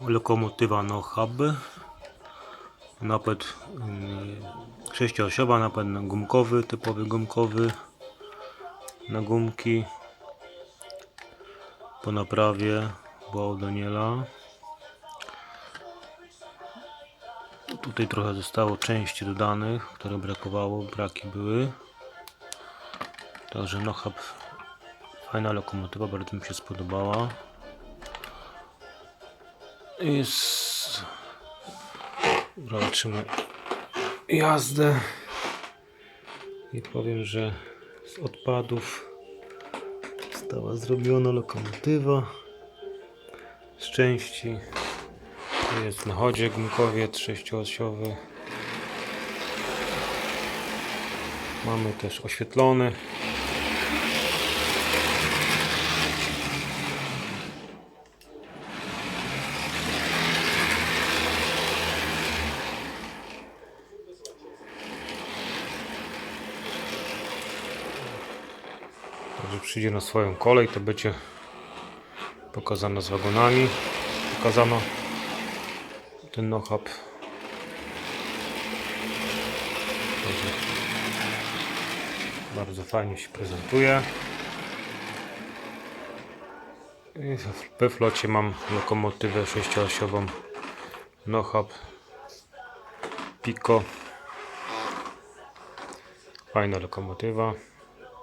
lokomotywa no hub napęd y, sześcioosiowa napęd gumkowy typowy gumkowy na gumki. Po naprawie była u Daniela. Tutaj trochę zostało części dodanych które brakowało braki były. Także no hub fajna lokomotywa bardzo mi się spodobała jest. Zobaczymy jazdę. I powiem, że z odpadów została zrobiona lokomotywa. Z części Tu jest na chodzie gumkowiec sześcioosiowy mamy też oświetlony Także przyjdzie na swoją kolej, to będzie pokazano z wagonami. Pokazano ten. Także Bardzo fajnie się prezentuje. I we flocie mam lokomotywę sześcioosiową no-hub Pico. Fajna lokomotywa.